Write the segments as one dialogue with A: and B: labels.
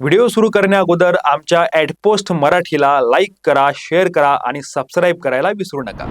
A: Video सुरू करण्या अगोदर आमच्या ॲडपोस्ट मराठीला लाईक करा शेअर करा आणि सबस्क्राईब करायला विसरू नका.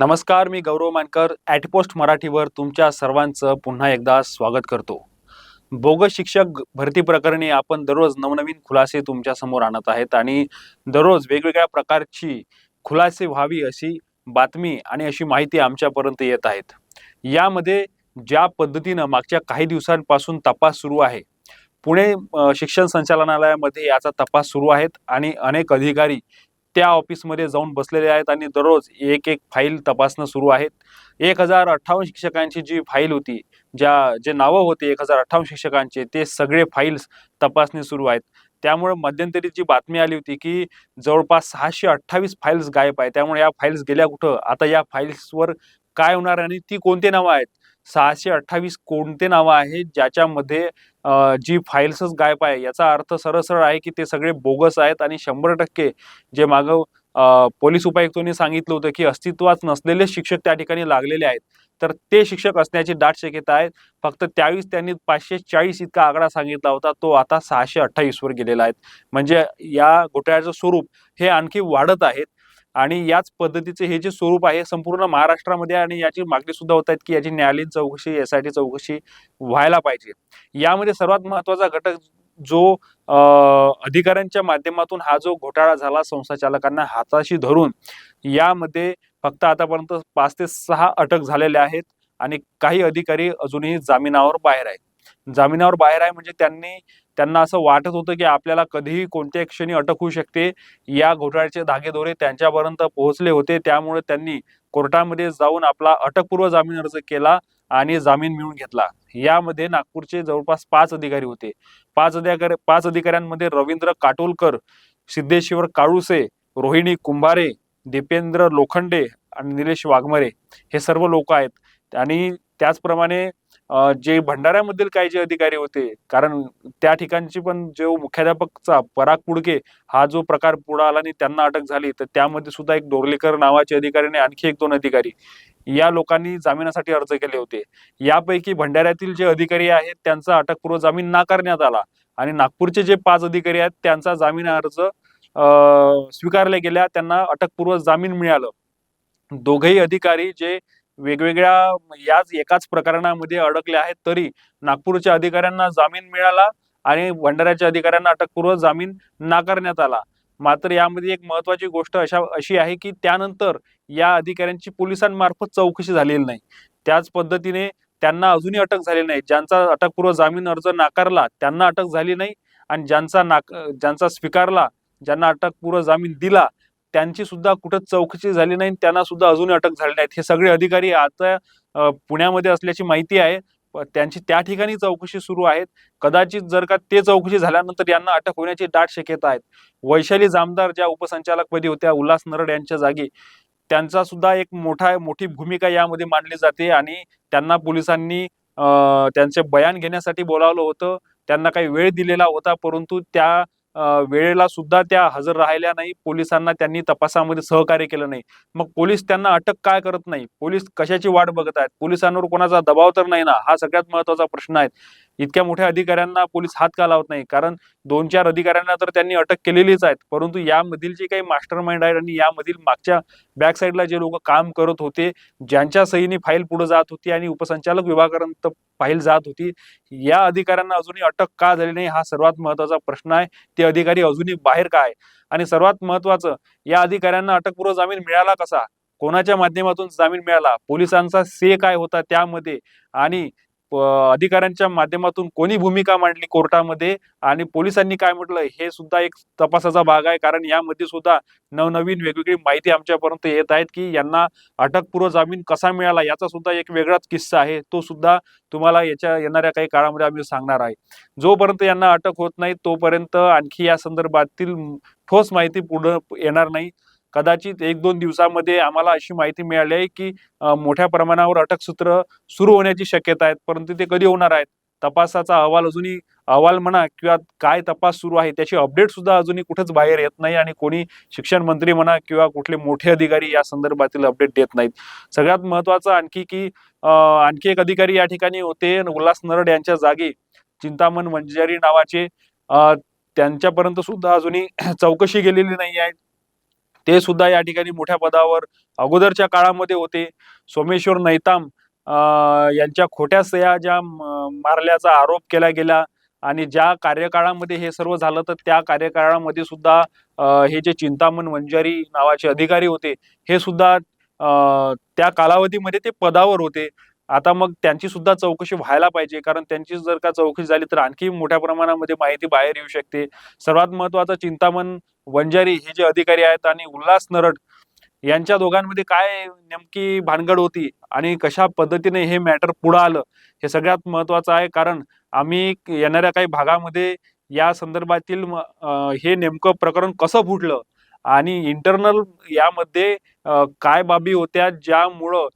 A: नमस्कार मी गौरव मानकर. ॲडपोस्ट मराठीवर तुमच्या सर्वांचं पुन्हा एकदा स्वागत करतो. बोगस शिक्षक भरती प्रकरणी आपण दररोज नवनवीन खुलासे तुमच्यासमोर आणत आहेत आणि दररोज वेगवेगळ्या प्रकारची खुलासे व्हावी अशी बातमी आणि अशी माहिती आमच्यापर्यंत येत आहेत. यामध्ये ज्या पद्धतीनं मागच्या काही दिवसांपासून तपास सुरू आहे पुणे शिक्षण संचालनालयामध्ये याचा तपास सुरू आहेत आणि अनेक अधिकारी त्या ऑफिसमध्ये जाऊन बसलेले आहेत आणि दररोज एक एक फाईल तपासणं सुरू आहेत. एक हजार अठ्ठावन्न शिक्षकांची जी फाईल होती ज्या जे नावं होते एक हजार अठ्ठावन्न शिक्षकांचे ते सगळे फाईल्स तपासणी सुरू आहेत. त्यामुळे मध्यंतरी जी बातमी आली होती की जवळपास सहाशे अठ्ठावीस फाईल्स गायब आहे त्यामुळे या फाईल्स गेल्या कुठं? आता या फाईल्सवर काय होणार आणि ती कोणते नावं आहेत? सहाशे अठ्ठावीस कोणते नावं आहेत ज्याच्यामध्ये जी फाईल्सच गायब आहे याचा अर्थ सरळ सरळ आहे की ते सगळे बोगस आहेत आणि शंभर टक्के जे मागं पोलीस उपायुक्तांनी सांगितलं होतं की अस्तित्वात नसलेले शिक्षक त्या ठिकाणी लागलेले आहेत. तर ते शिक्षक असण्याची दाट शक्यता आहे. फक्त त्यावेळीस त्यांनी पाचशे चाळीस इतका आकडा सांगितला होता तो आता सहाशे अठ्ठावीसवर गेलेला आहे. म्हणजे या घोटाळ्याचं स्वरूप हे आणखी वाढत आहेत आणि याच पद्धतीचे हे जे स्वरूप आहे संपूर्ण महाराष्ट्रामध्ये आणि याची मागणी सुद्धा होत आहेत की याची न्यायालयीन चौकशी एस आय टी चौकशी व्हायला पाहिजे. यामध्ये सर्वात महत्त्वाचा घटक जो अधिकाऱ्यांच्या माध्यमातून हा जो घोटाळा झाला संस्थाचालकांना हाताशी धरून यामध्ये फक्त आतापर्यंत पाच ते सहा अटक झालेल्या आहेत आणि काही अधिकारी अजूनही जामिनावर बाहेर आहेत. जामिनावर बाहेर आहे म्हणजे त्यांनी त्यांना असं वाटत होतं की आपल्याला कधीही कोणत्याही क्षणी अटक होऊ शकते. या घोटाळ्याचे धागेदोरे त्यांच्यापर्यंत पोहोचले होते. त्यामुळे त्यांनी कोर्टामध्ये जाऊन आपला अटकपूर्व जामीन अर्ज केला आणि जामीन मिळवून घेतला. यामध्ये नागपूरचे जवळपास पाच अधिकारी होते. पाच अधिकारी पाच अधिकाऱ्यांमध्ये रवींद्र काटोलकर सिद्धेश्वर काळुसे रोहिणी कुंभारे दीपेंद्र लोखंडे आणि निलेश वाघमरे हे सर्व लोक आहेत. आणि त्याचप्रमाणे जे भंडाऱ्यामधील काही जे अधिकारी होते कारण त्या ठिकाणची पण जो मुख्याध्यापकचा पराग पुडके हा जो प्रकार पुढे आला आणि त्यांना अटक झाली तर त्यामध्ये सुद्धा एक डोरलेकर नावाचे अधिकारी आणि आणखी एक दोन अधिकारी या लोकांनी जामिनासाठी अर्ज केले होते. यापैकी भंडाऱ्यातील जे अधिकारी आहेत त्यांचा अटकपूर्व जामीन नाकारण्यात आला आणि नागपूरचे जे पाच अधिकारी आहेत त्यांचा जामीन अर्ज स्वीकारले स्वीकारला गेल्या त्यांना अटकपूर्व जामीन मिळालं. दोघेही अधिकारी जे वेगवेगळ्या याच एकाच प्रकरणामध्ये अडकले आहेत तरी नागपूरच्या अधिकाऱ्यांना जामीन मिळाला आणि भंडाऱ्याच्या अधिकाऱ्यांना अटकपूर्व जामीन नाकारण्यात आला. मात्र यामध्ये एक महत्वाची गोष्ट अशा अशी आहे की त्यानंतर या अधिकाऱ्यांची पोलिसांमार्फत चौकशी झालेली नाही. त्याच पद्धतीने त्यांना अजूनही अटक झाली नाही. ज्यांचा अटकपूर्व जामीन अर्ज नाकारला त्यांना अटक झाली नाही आणि ज्यांचा नाक ज्यांचा स्वीकारला ज्यांना अटकपूर्व जामीन दिला त्यांची सुद्धा कुठं चौकशी झाली नाही त्यांना सुद्धा अजूनही अटक झाली नाहीत हे सगळे अधिकारी आता पुण्यामध्ये असल्याची माहिती आहे. त्यांची त्या ठिकाणी चौकशी सुरू आहेत. कदाचित जर का ते चौकशी झाल्यानंतर यांना अटक होण्याची दाट शक्यता आहेत. वैशाली जामदार ज्या उपसंचालकपदी होत्या उल्हास नरड यांच्या जागी त्यांचा सुद्धा एक मोठा मोठी भूमिका यामध्ये मांडली जाते आणि त्यांना पोलिसांनी त्यांचे बयान घेण्यासाठी बोलावलं होतं. त्यांना काही वेळ दिलेला होता परंतु त्या वेळेला सुद्धा त्या हजर राहिल्या नाही. पोलिसांना त्यांनी तपासामध्ये सहकार्य केलं नाही. मग पोलीस त्यांना अटक काय करत नाही? पोलीस कशाची वाट बघत आहेत? पोलिसांवर कोणाचा दबाव तर नाही ना? हा सगळ्यात महत्त्वाचा प्रश्न आहे. इतक्या मोठ्या अधिकाऱ्यांना पोलीस हात का लावत नाही? कारण दोन चार अधिकाऱ्यांना तर त्यांनी अटक केलेलीच आहेत. परंतु यामधील जे काही मास्टर माइंड आहेत आणि यामधील मागच्या बॅक साईडला जे लोक काम करत होते ज्यांच्या सहीने फाईल पुढे जात होती आणि उपसंचालक विभागापर्यंत फाईल जात होती या अधिकाऱ्यांना अजूनही अटक का झाली नाही? हा सर्वात महत्त्वाचा प्रश्न आहे. ते अधिकारी अजूनही बाहेर का आहे आणि सर्वात महत्वाचं या अधिकाऱ्यांना अटकपूर्व जामीन मिळाला कसा? कोणाच्या माध्यमातून जामीन मिळाला? पोलिसांचा से काय होता त्यामध्ये? आणि अधिकाऱ्यांच्या माध्यमातून कोणी भूमिका मांडली कोर्टामध्ये आणि पोलिसांनी काय म्हटलं हे सुद्धा एक तपासाचा भाग आहे. कारण यामध्ये सुद्धा नवनवीन वेगवेगळी माहिती आमच्यापर्यंत येत आहेत की यांना अटकपूर्व जामीन कसा मिळाला याचा सुद्धा एक वेगळाच किस्सा आहे. तो सुद्धा तुम्हाला याच्या येणाऱ्या काही काळामध्ये आम्ही सांगणार आहे. जोपर्यंत यांना अटक होत नाही तोपर्यंत आणखी या संदर्भातील ठोस माहिती पुढे येणार नाही. कदाचित एक दोन दिवसामध्ये आम्हाला अशी माहिती मिळाली आहे की मोठ्या प्रमाणावर अटकसूत्र सुरू होण्याची शक्यता आहेत परंतु ते कधी होणार आहेत? तपासाचा अहवाल अजूनही अहवाल म्हणा किंवा काय तपास सुरू आहे त्याची अपडेट सुद्धा अजूनही कुठेच बाहेर येत नाही आणि कोणी शिक्षण मंत्री म्हणा किंवा कुठले मोठे अधिकारी या संदर्भातील अपडेट देत नाहीत. सगळ्यात महत्वाचं आणखी की आणखी एक अधिकारी या ठिकाणी होते उल्हास नरड यांच्या जागी. चिंतामण मंजारी नावाचे त्यांच्यापर्यंत सुद्धा अजूनही चौकशी गेलेली नाही आहे. ते सुद्धा या ठिकाणी मोठ्या पदावर अगोदरच्या काळामध्ये होते. सोमेश्वर नैताम यांच्या खोट्या सह्या ज्या मारल्याचा आरोप केला गेला आणि ज्या कार्यकाळामध्ये हे सर्व झालं तर त्या कार्यकाळामध्ये सुद्धा हे जे चिंतामण वंजारी नावाचे अधिकारी होते हे सुद्धा त्या कालावधीमध्ये ते पदावर होते. आता मग त्यांची सुद्धा चौकशी व्हायला पाहिजे कारण त्यांची जर का चौकशी झाली तर आणखी मोठ्या प्रमाणामध्ये माहिती बाहेर येऊ शकते. सर्वात महत्वाचं चिंतामण वंजारी हे जे अधिकारी आहेत आणि उल्हास नरड यांच्या दोघांमध्ये काय नेमकी भानगड होती आणि कशा पद्धतीने हे मॅटर पुढे आलं हे सगळ्यात महत्वाचं आहे. कारण आम्ही येणाऱ्या काही भागामध्ये या संदर्भातील हे नेमकं प्रकरण कसं फुटलं आणि इंटरनल यामध्ये काय बाबी होत्या ज्यामुळं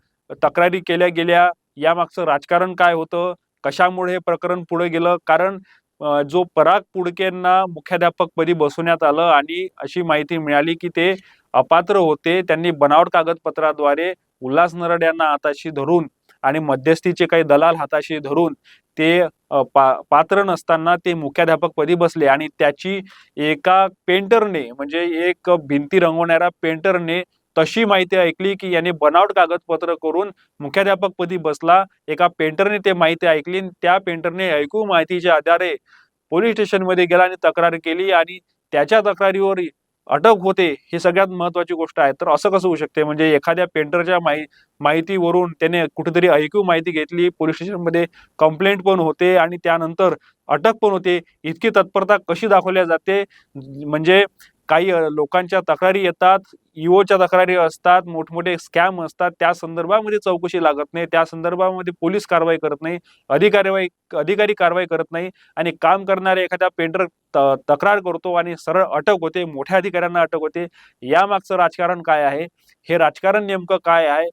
A: तक्रारी केल्या गेल्या यामागचं राजकारण काय होतं कशामुळे हे प्रकरण पुढे गेलं? कारण जो पराग पुडकेंना मुख्याध्यापकपदी बसवण्यात आलं आणि अशी माहिती मिळाली की ते अपात्र होते त्यांनी बनावट कागदपत्राद्वारे उल्हास नरड यांना हाताशी धरून आणि मध्यस्थीचे काही दलाल हाताशी धरून ते पा पात्र नसताना ते मुख्याध्यापकपदी बसले आणि त्याची एका पेंटरने म्हणजे एक भिंती रंगवणाऱ्या पेंटरने तशी माहिती ऐकली की याने बनावट कागदपत्र करून मुख्याध्यापकपदी बसला. एका पेंटरने ते माहिती ऐकली आणि त्या पेंटरने ऐकू माहितीच्या आधारे पोलीस स्टेशनमध्ये गेला आणि तक्रार केली आणि त्याच्या तक्रारीवर अटक होते ही सगळ्यात महत्वाची गोष्ट आहे. तर असं कसं होऊ शकते? म्हणजे एखाद्या पेंटरच्या माहि माहितीवरून त्याने कुठेतरी ऐकू माहिती घेतली पोलीस स्टेशनमध्ये कंप्लेंट पण होते आणि त्यानंतर अटक पण होते. इतकी तत्परता कशी दाखवल्या जाते? म्हणजे काही लोकांच्या तक्रारी येतात ईओच्या तक्रारी असतात मोठमोठे स्कॅम असतात त्या संदर्भामध्ये चौकशी लागत नाही त्या संदर्भामध्ये पोलीस कारवाई करत नाही अधिकारी अधिकारी कारवाई करत नाही आणि काम करणारे एखाद्या पेंटर त- तक्रार करतो आणि सरळ अटक होते मोठ्या अधिकाऱ्यांना अटक होते यामागचं राजकारण काय आहे? हे राजकारण नेमकं काय आहे?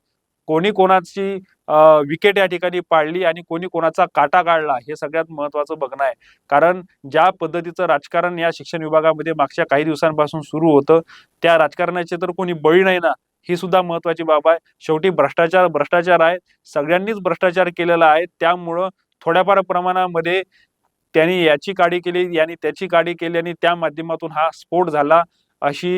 A: कोणी कोणाची विकेट या ठिकाणी पाडली आणि कोणी कोणाचा काटा काढला हे सगळ्यात महत्वाचं बघणं आहे. कारण ज्या पद्धतीचं राजकारण या शिक्षण विभागामध्ये मागच्या काही दिवसांपासून सुरू होतं त्या राजकारणाचे तर कोणी बळी नाही ना ही सुद्धा महत्वाची बाब आहे. शेवटी भ्रष्टाचार भ्रष्टाचार आहे. सगळ्यांनीच भ्रष्टाचार केलेला आहे. त्यामुळं थोड्याफार प्रमाणामध्ये त्यांनी याची काडी केली यांनी त्याची काडी केली आणि त्या माध्यमातून हा स्फोट झाला. अशी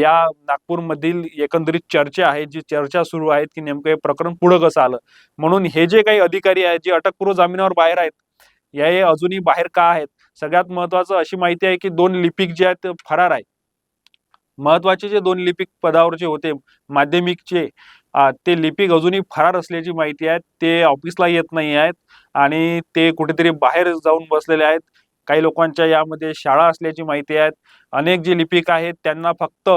A: या नागपूरमधील एकंदरीत चर्चा आहे जी चर्चा सुरू आहेत की नेमकं हे प्रकरण पुढं कसं आलं. म्हणून हे जे काही अधिकारी आहेत जे अटकपूर्व जामिनावर बाहेर आहेत या हे अजूनही बाहेर का आहेत? सगळ्यात महत्वाचं अशी माहिती आहे की दोन लिपिक जे आहेत फरार आहेत. महत्त्वाचे जे दोन लिपिक पदावरचे होते माध्यमिकचे ते लिपिक अजूनही फरार असल्याची माहिती आहे. ते ऑफिसला येत नाही आहेत आणि ते कुठेतरी बाहेर जाऊन बसलेले आहेत. काही लोकांच्या यामध्ये शाळा असल्याची माहिती आहे अनेक जे लिपिक आहेत त्यांना फक्त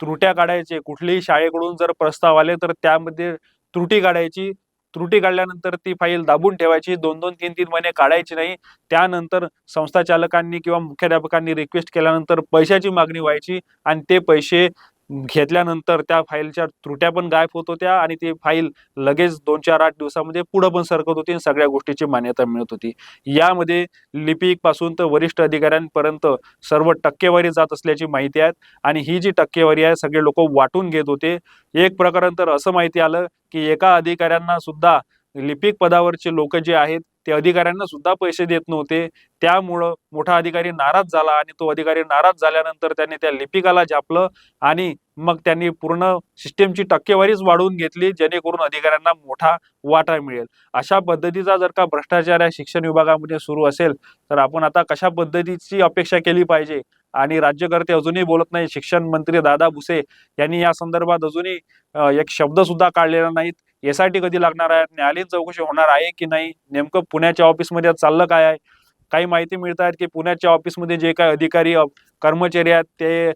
A: त्रुट्या काढायचे. कुठल्याही शाळेकडून जर प्रस्ताव आले तर त्यामध्ये त्रुटी काढायची. त्रुटी काढल्यानंतर ती फाईल दाबून ठेवायची. दोन दोन तीन तीन महिने काढायची नाही. त्यानंतर संस्था चालकांनी किंवा मुख्याध्यापकांनी रिक्वेस्ट केल्यानंतर पैशाची मागणी व्हायची आणि ते पैसे घेतल्यानंतर त्या फाईलच्या त्रुट्या पण गायब होत होत्या आणि ती फाईल लगेच दोन चार आठ दिवसामध्ये पुढं पण सरकत होती आणि सगळ्या गोष्टीची मान्यता मिळत होती. यामध्ये लिपिकपासून तर वरिष्ठ अधिकाऱ्यांपर्यंत सर्व टक्केवारी जात असल्याची माहिती आहे आणि ही जी टक्केवारी आहे सगळे लोक वाटून घेत होते. एक प्रकरण तर असं माहिती आलं की एका अधिकाऱ्यांना सुद्धा लिपिक पदावरचे लोक जे आहेत ते अधिकाऱ्यांना सुद्धा पैसे देत नव्हते. त्यामुळं मोठा अधिकारी नाराज झाला आणि तो अधिकारी नाराज झाल्यानंतर त्याने त्या लिपिकाला झापलं आणि मग त्यांनी पूर्ण सिस्टेमची टक्केवारीच वाढवून घेतली जेणेकरून अधिकाऱ्यांना मोठा वाटा मिळेल. अशा पद्धतीचा जर का भ्रष्टाचार या शिक्षण विभागामध्ये सुरू असेल तर आपण आता कशा पद्धतीची अपेक्षा केली पाहिजे? आणि राज्यकर्ते अजूनही बोलत नाही शिक्षण मंत्री दादा भुसे यांनी या संदर्भात अजूनही एक शब्द सुद्धा काढलेला नाहीत. एसआयटी कधी लागणार आहे? न्यायालयीन चौकशी होणार आहे की नाही? नेमकं पुण्याच्या ऑफिसमध्ये चाललं काय आहे? काही माहिती मिळत आहेत की पुण्याच्या ऑफिसमध्ये जे काही अधिकारी कर्मचारी आहेत ते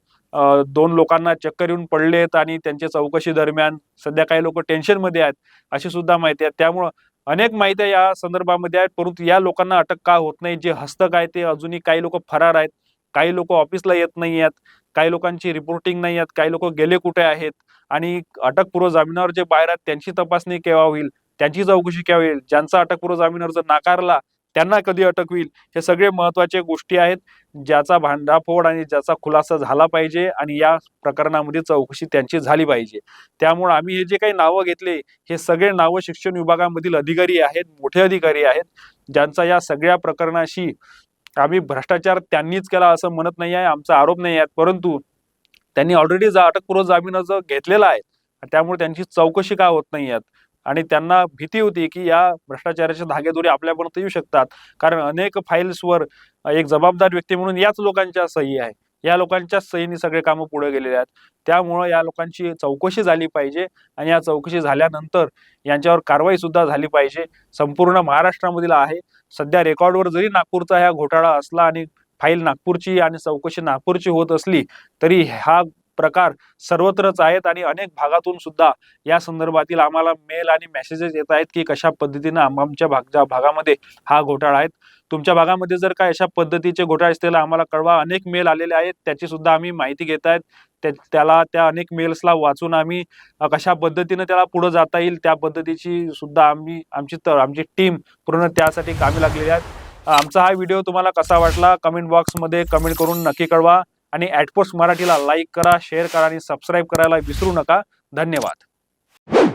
A: दोन लोकांना चक्कर येऊन पडलेत आणि त्यांच्या चौकशी दरम्यान सध्या काही लोक टेन्शनमध्ये आहेत अशी सुद्धा माहिती आहे. त्यामुळं अनेक माहित्या या संदर्भामध्ये आहेत परंतु या लोकांना अटक का होत नाही? जे हस्तक आहे ते अजूनही काही लोक फरार आहेत. काही लोक ऑफिसला येत नाही आहेत. काही लोकांची रिपोर्टिंग नाही आहेत. काही लोक गेले कुठे आहेत? आणि अटकपूर्व जामिनावर जे बाहेर आहेत त्यांची तपासणी केव्हा होईल? त्यांची चौकशी केव्हा होईल? ज्यांचा अटकपूर्व जामीन अर्ज नाकारला त्यांना कधी अटक होईल? हे सगळे महत्त्वाचे गोष्टी आहेत ज्याचा भांडाफोड आणि ज्याचा खुलासा झाला पाहिजे आणि या प्रकरणामध्ये चौकशी त्यांची झाली पाहिजे. त्यामुळे आम्ही हे जे काही नावं घेतले हे सगळे नावं शिक्षण विभागामधील अधिकारी आहेत मोठे अधिकारी आहेत ज्यांचा या सगळ्या प्रकरणाशी आम्ही भ्रष्टाचार त्यांनीच केला असं म्हणत नाही आहे आमचा आरोप नाही आहे. परंतु त्यांनी ऑलरेडी जा अटकपूर्व जामीन अर्ज घेतलेला आहे त्यामुळे त्यांची चौकशी का होत नाही आहेत आणि त्यांना भीती होती की या भ्रष्टाचाराच्या धागेदोरी आपल्यापर्यंत येऊ शकतात. कारण अनेक फाईल्सवर एक जबाबदार व्यक्ती म्हणून याच लोकांच्या सही आहे. या लोकांच्या सहीने सगळे कामं पुढे गेलेले आहेत. त्यामुळं या लोकांची चौकशी झाली पाहिजे आणि या चौकशी झाल्यानंतर यांच्यावर कारवाई सुद्धा झाली पाहिजे. संपूर्ण महाराष्ट्रामधील आहे. सध्या रेकॉर्डवर जरी नागपूरचा ह्या घोटाळा असला आणि फाईल नागपूरची आणि चौकशी नागपूरची होत असली तरी हा प्रकार सर्वत्रच आहेत आणि अनेक भागातून सुद्धा या संदर्भातील आम्हाला मेल आणि मेसेजेस येत आहेत की कशा पद्धतीनं आमच्या भागच्या भागामध्ये हा घोटाळा आहे. तुमच्या भागामध्ये जर काय अशा पद्धतीचे घोटाळे असतील आम्हाला कळवा. अनेक मेल आलेले आहेत. त्याची सुद्धा आम्ही माहिती घेत आहेत. त्या- त्याला त्या अनेक मेल्सला वाचून आम्ही कशा पद्धतीनं त्याला पुढे जाता येईल त्या पद्धतीची सुद्धा आम्ही आमची तर आमची टीम पूर्ण त्यासाठी कामी लागलेली आहे. आमचा हा व्हिडिओ तुम्हाला कसा वाटला कमेंट बॉक्समध्ये कमेंट करून नक्की कळवा. आणि ॲटपोस्ट मराठीला लाईक करा शेअर करा आणि सबस्क्राईब करायला विसरू नका. धन्यवाद.